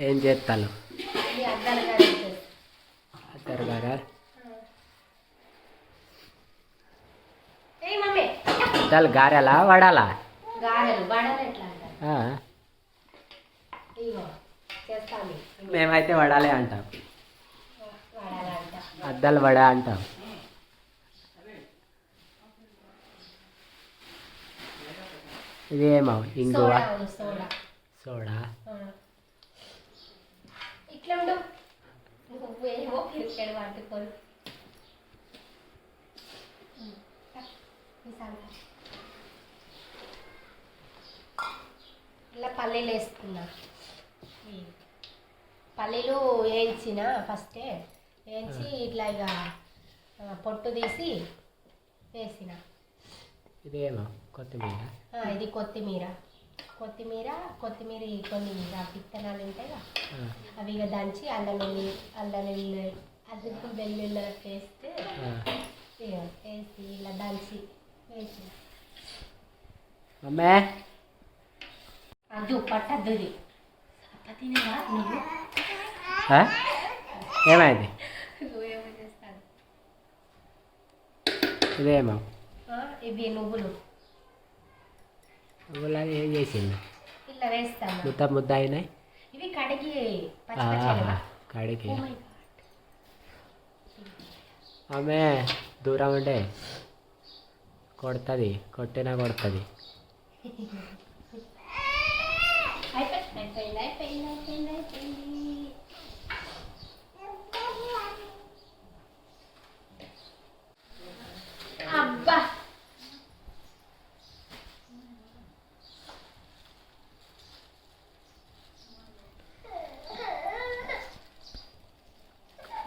ఏం చేస్తాను? అద్దరు గారా అద్దాలు గారెలా వడాలా? మేమైతే వడాలే అంటాం. వడలు అంట. అద్దాలు వడ అంటాం. ఇదేమో ఇంగువ. సోడా ఉంది, సోడా సోడా ఆ. ఇట్లా ఉండు నువ్వేమో పట్టుకొని ఈసారి. ఇలా పల్లీలు వేసుకున్నా పల్లీలు వేయించిన ఫస్టే వేయించి ఇట్లా ఇక పొట్టు తీసి వేసిన. ఇదేమో కొత్తిమీర? ఇది కొత్తిమీర. కొత్తిమీర కొత్తిమీర కొన్ని విత్తనాలు ఉంటాయి అవి ఇక దంచి అల్లం వెల్లి అల్లం వెల్లి అల్లం వెల్లుల్లి. ఇక వేసి ఇలా దంచి వేసి. అద్దు పట్టద్దు ఇది. తినవా నువ్వు? ఏమైంది? ఇదేమో. ఇవి నువ్వులు. ఊళ్ళో ఏం చేసింది. ఇలా వేస్తాను. ముద్ద ముద్ద అయినాయి. ఇవి కడిగి కాడికి Oh. ఆమె దూరం ఉండే. కొడుతుంది కొట్టినా కొడుతుంది అయిపోయింది అయిపోయింది అయిపోయింది అయిపోయింది అయిపోయింది అబ్బా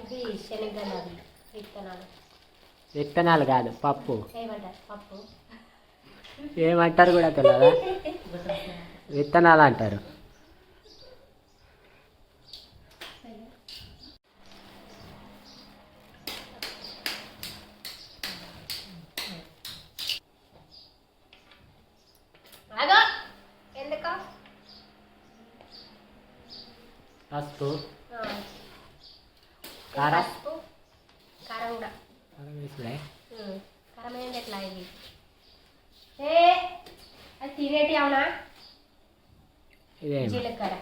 ఇది శనగనాలు విత్తనాలు విత్తనాలు కాదు పప్పు. ఏమంటారు? పప్పు. ఏమంటారు కూడా తెలియదా విత్తనాలు అంటారు ఆగో ఎందుకో పసుపు ఆ. కారం? పసుపు కారం కూడా కారం వేసుడే ఉమ్. కారం ఏంటి ఎట్లా ఇది ఏ అది తినేటి అవునా ఇదేమో జీలకర్ర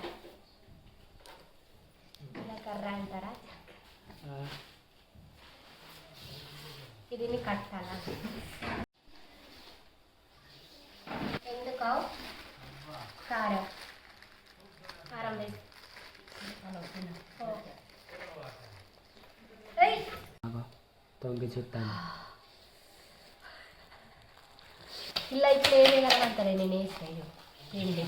కట్టాలా? ఎందుకో కారం. కారం వేసి ఓ. ఏయ్. ఆగో, తొంగి చూస్తాను. ఇలా ఇప్పుడు ఏమి కలమంటారే నేను వేసేది పిండి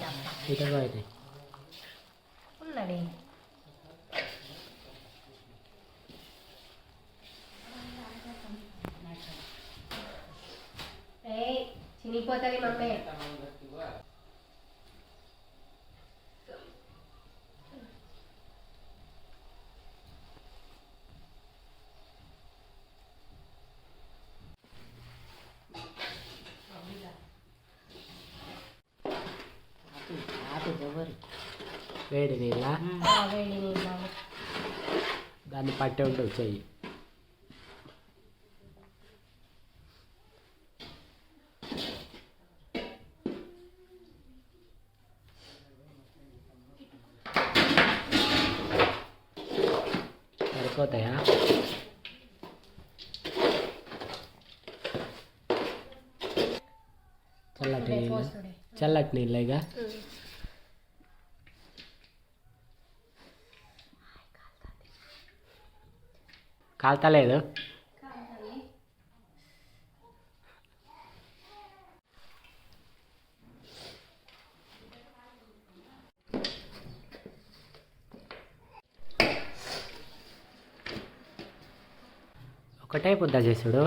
చినిగిపోతుంది మమ్మీ వేడి నీళ్ళ? వేడి నీళ్ళు. దాన్ని పట్టి ఉండవు చెయ్యి. చల్లటి నీళ్ళు. చల్లటి నీళ్ళేగా? కాల్తలేదు. ఒకటే ముద్ద చేసుడు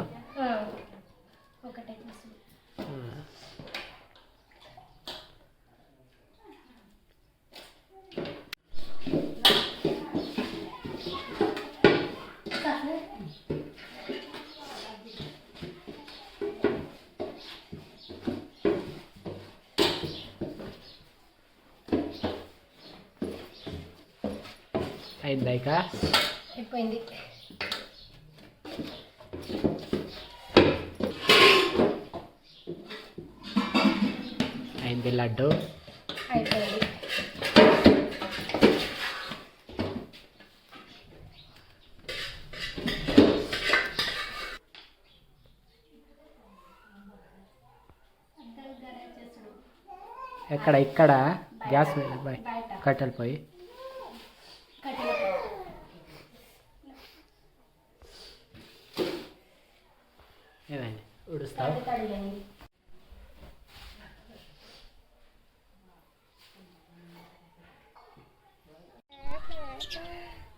అయిందా ఇక? అయిపోయింది. అయింది లడ్డు? అయిపోయింది. ఎక్కడ ఇక్కడ? గ్యాస్ మీద కట్టెల పోయి. ఏమైంది ఉడుస్తావు తడి తడిగైంది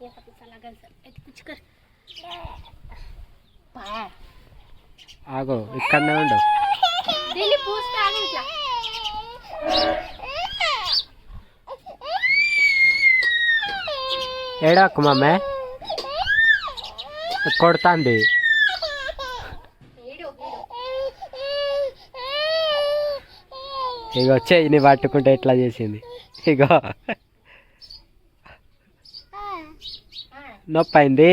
ये पति लगन सर ऐसे कुछ कर पा ఆగో ఇక్కడనే ఉండు దీన్ని పూస్తే ఆగి ఇట్లా ఏడాకు మమ్మే కొడుతుంది ఇగో నీ పట్టుకుంటే ఎట్లా చేసింది? ఇక నొప్పి అయింది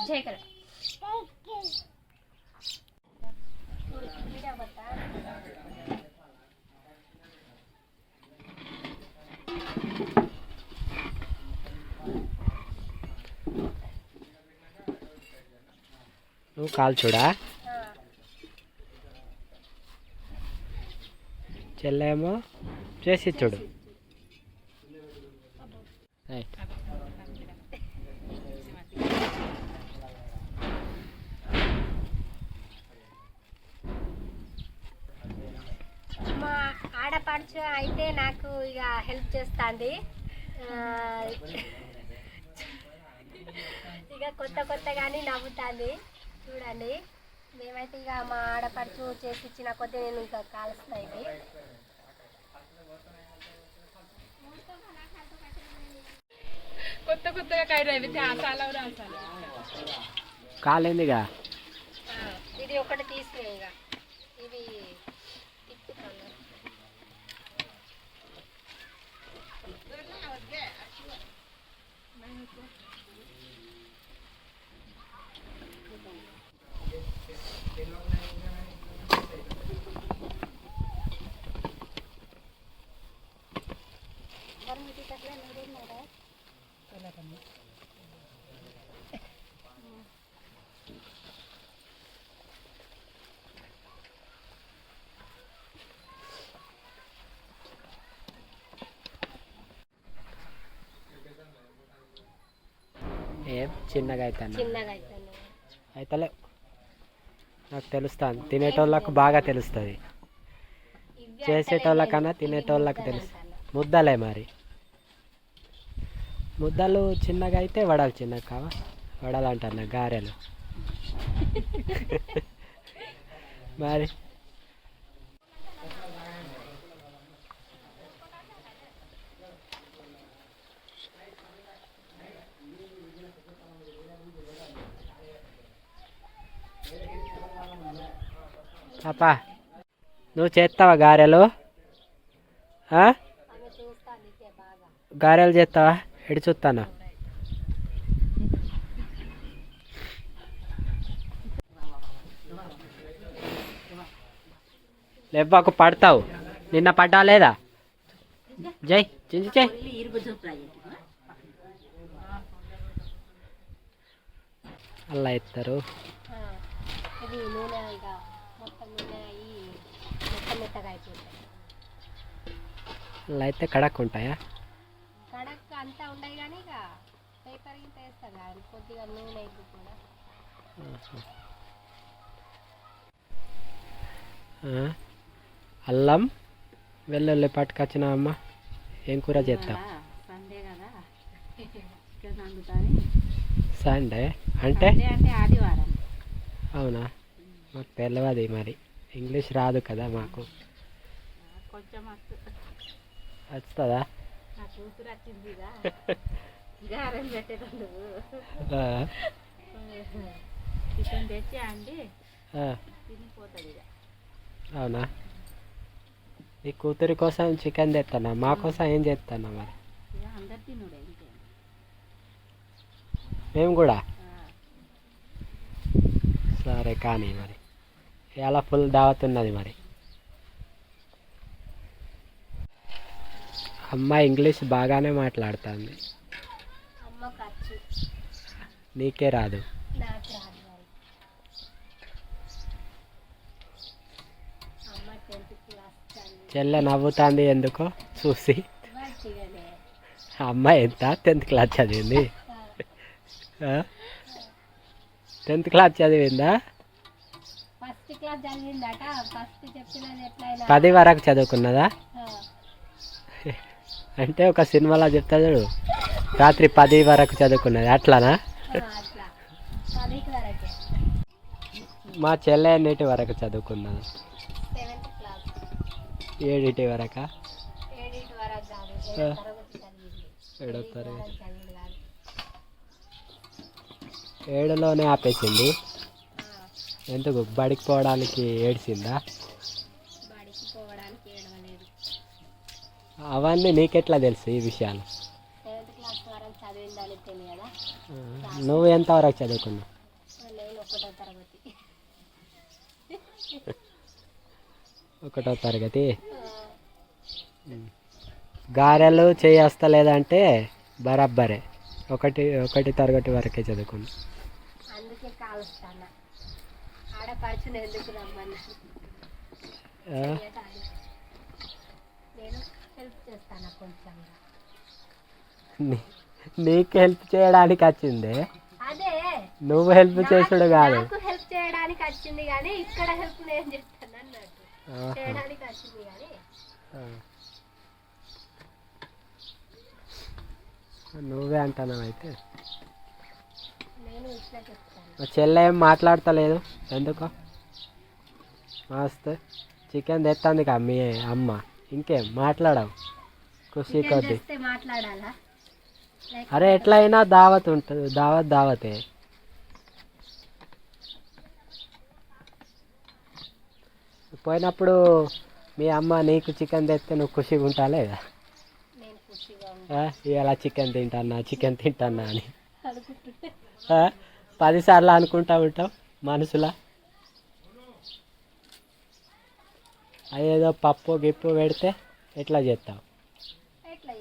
ये కాల్చుడా? చెల్లేమో చేసి చూడు మా ఆడపడుచు అయితే నాకు ఇక హెల్ప్ చేస్తుంది. ఇక కొత్త కొత్తగానే నవ్వుతుంది. చూడండి. మేమైతే ఇక మా ఆడపడుచు చేసి ఇచ్చిన కొద్దీ నేను ఇంకా కాలుస్తా ఇవి కొత్త కొత్తగా చాలా కాలేందిగా? ఇది ఒకటి తీసుకునే ఇక ఇవి తిప్పుతాను ఏం చిన్నగా అవుతాను అయితలే. నాకు తెలుస్తాను తినేటోళ్ళకు బాగా తెలుస్తుంది. చేసేటోళ్ళకన్నా తినేటోళ్ళకి ముద్దలు తెలుసు అంటాను. ముద్దలే మరి. ముద్దలు చిన్నగా అయితే వడలు చిన్నగా కావా? వడలు అంటున్నా గారెలు. మరి? పాపా నువ్వు చేస్తావా గారెలు? ఆ? గారెలు చేస్తావా? ఎడి చూస్తానా లేవ్వకు పడతావు. నిన్న పడ్డా లేదా? జై చించి జై అలా ఎత్తారు. అలా అయితే కడక్ ఉంటాయా అంతా ఉండయి కానీ ఇక పేపర్ గింత వేస్తాను కదా కొద్దిగా నూనె అయితే కూడా. అల్లం వెల్లుల్లి పట్టుకొచ్చిన అమ్మ ఏం కూర చేస్తావు సండే కదా. చికెన్ వండుతాని. సండే? అంటే? సండే అంటే ఆదివారం. అవునా? మాకు తెలియదు మరి. ఇంగ్లీష్ రాదు కదా మాకు. కొంచెం వస్తుందా? నా కూతురు చికెన్ తెచ్చి అండి? ఆ, తినిపోతుంది ఇక. అవునా? నీ కూతురి కోసం చికెన్ తెస్తానా మా కోసం ఏం చేస్తానా మరి? అందరు తినుడే మేము కూడా? సరే కానీ మరి. ఇలా ఫుల్ దావత్ ఉన్నది మరి. అమ్మాయి ఇంగ్లీష్ బాగానే మాట్లాడుతుంది. అమ్మ నీకే రాదు. అమ్మ చెల్లె నవ్వుతుంది ఎందుకో? చూసి. అమ్మాయి ఎంత? టెన్త్ క్లాస్ చదివింది. టెన్త్ క్లాస్ చదివిందా? పది వరకు చదువుకున్నదా? అంటే ఒక సినిమాలో చెప్తా చూడు. రాత్రి పది వరకు చదువుకున్నది. అట్లానా? మా చెల్లె ఎన్నిటి వరకు చదువుకున్నది? క్లాస్ ఏడిటి వరకా. ఏడో తరగతి. ఏడులోనే ఆపేసింది? ఎందుకు? బడికి పోవడానికి ఏడ్చిందా బడికి పోవడానికి ఏడవలేదు అవన్నీ నీకెట్లా తెలుసు ఈ విషయాలు? సెవెంత్ క్లాస్ వరకు చదివిందని తెలియదా ఆ, నువ్వు ఎంత వరకు చదువుకున్నావు? నేను ఒకటో తరగతి. ఒకటో తరగతి? ఆ, గారెలు చేయస్తలేదంటే బరాబ్బరే. ఒకటి ఒకటి తరగతి వరకే చదువుకున్నా అందుకే కాలుస్తాను ఆడపడుచుని ఎందుకు రమ్మన్నా ఆ, చేయటానికి. నేను హెల్ప్ చేస్తాను నీకు హెల్ప్ చేయడానికి వచ్చింది? అదే. నువ్వు హెల్ప్ చేసుడు కాదు. నాకు హెల్ప్ చేయడానికి వచ్చింది కానీ ఇక్కడ హెల్ప్ నేను చేస్తాను అన్నట్టు. ఆహా. చేయడానికి వచ్చింది కానీ. ఆ. నువ్వే అంటున్నావు అయితే. నేను ఇట్లా చెప్తాను. మా చెల్లె ఏం మాట్లాడతలేదు? ఎందుకో? మస్తు. చికెన్ తెస్తుంది కా మీ అమ్మ. ఇంకేం? మాట్లాడవు. ఖుషి కొద్ది మాట్లాడాలా? అరే ఎట్లయినా దావత్ ఉంటుంది దావత్ దావతే. పోయినప్పుడు మీ అమ్మ నీకు చికెన్ తెస్తే నువ్వు ఖుషిగా ఉంటా లేదా? ఇలా చికెన్ తింటానా చికెన్ తింటానా అని. పదిసార్లు అనుకుంటా ఉంటావు మనసులా? అదేదో పప్పు గిప్పు పెడితే ఎట్లా చేస్తావు?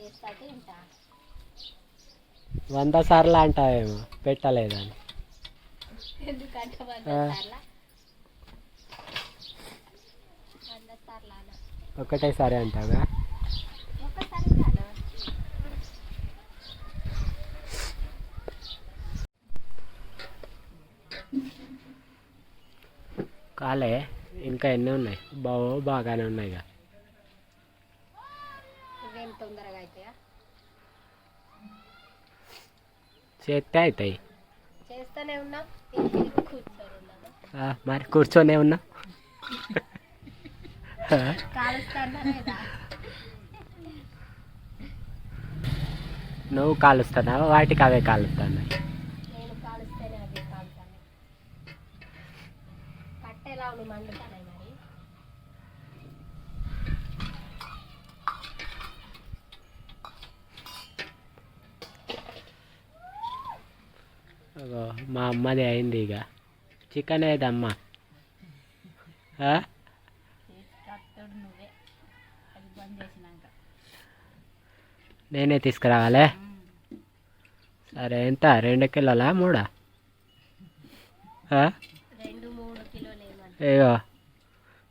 చేస్తా తింటా వంద సార్లు అంటావేమో పెట్టలేదని. ఎందుకంటే వంద. సార్ల? వంద సార్లు అలా ఒకటేసారి అంటావా? ఒక్కసారి చాలు కాలే ఇంకా ఎన్ని ఉన్నాయి? బావో బాగానే ఉన్నాయి ఇక ఇవేం తొందరగా అవుతాయా చేస్తే అవుతాయి చేస్తూనే ఉన్నాం మరి కూర్చొనే ఉన్నా? కాలుస్తానా నువ్వు కాలుస్తున్నావా? వాటికి అవే కాలుస్తేనే? కట్టెలా మా అమ్మది అయింది ఇక చికెన్ ఏదమ్మా? నేనే తీసుకురావాలే? సరే ఎంత? రెండు కిలోలా మూడా? మూడు అయ్యో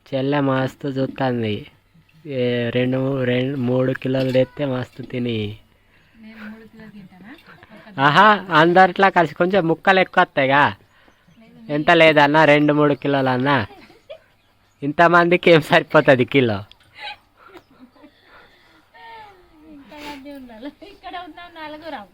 చెల్లె మస్తు చూస్తుంది ఏ రెండు రెండు మూడు కిలోలు తెస్తే మస్తు తిని నేను మూడు కిలోలు తింటానా ఆహా అందరిట్లా కలిసి కొంచెం ముక్కలు ఎక్కువ వస్తాయిగా. ఎంత లేదన్నా రెండు మూడు కిలోలు అన్నా ఇంతమందికి ఏం సరిపోతుంది కిలో? ఇక్కడ నలుగురం.